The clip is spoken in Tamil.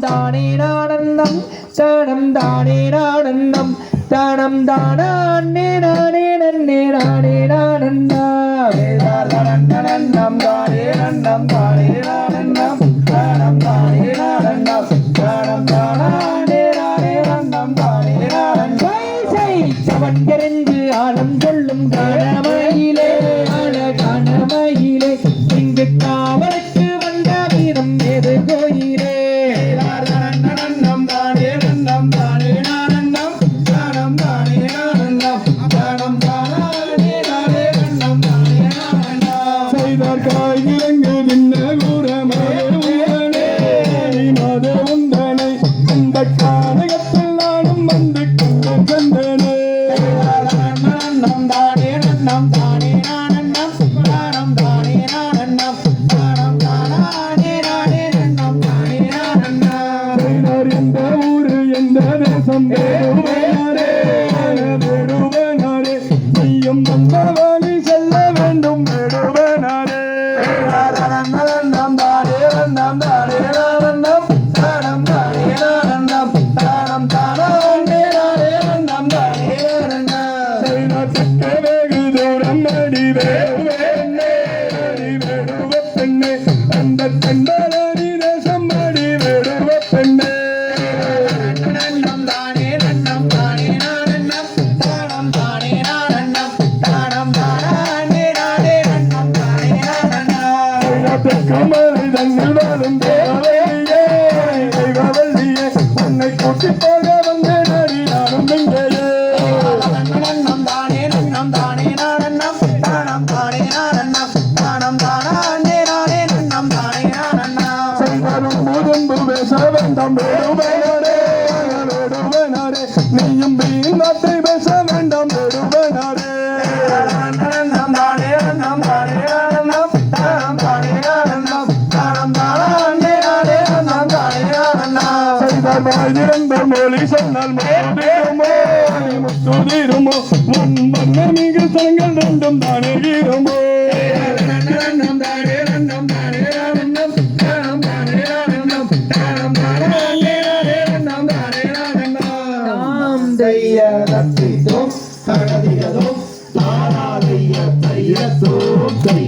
தானே நானந்தம் தானம் தானே நானந்தம் தானம் தானே நானே நன்னே நானே நானந்தா வேதாரணம் தானே நன்னம் தானே நானந்தம் தானம் தானே நானந்தம் தானம் தானே நானே நன்னம் தானே நானந்தம். சவன் எறிந்து ஆழம் சொல்லும் கனமையிலே கனமையிலே இங்கு காவலுக்கு நானந்தம் செய்தார் காய் இறங்கு தின்ன கூற மாதே உந்தனை. அந்த கானகத்தில் நானும் வந்து கண்டு சென்றனே நன்னம் தானே எந்த ஊரு எந்த தேசம்? நானந்தம் செய்தார் தக்க வெகு தூரம் அடி வேடுவெண்ணே வேடுவ பெண்ணே அந்த தெண்டலடி தேசம் அடி வேடுவ பெண்ணே கமலை வாழும் உன்னை கூட்டி போக வந்தேன் நன்னம் தானே நானந்தம் செய்தார் வாயிரந்த மொழி சொன்னால் முத்துதிருமோ முத்துதிருமோ உன் வண்ண தங்கள் ரெண்டும் தானே இருமோ சரணதியதோ தாராதைய தையதோ தை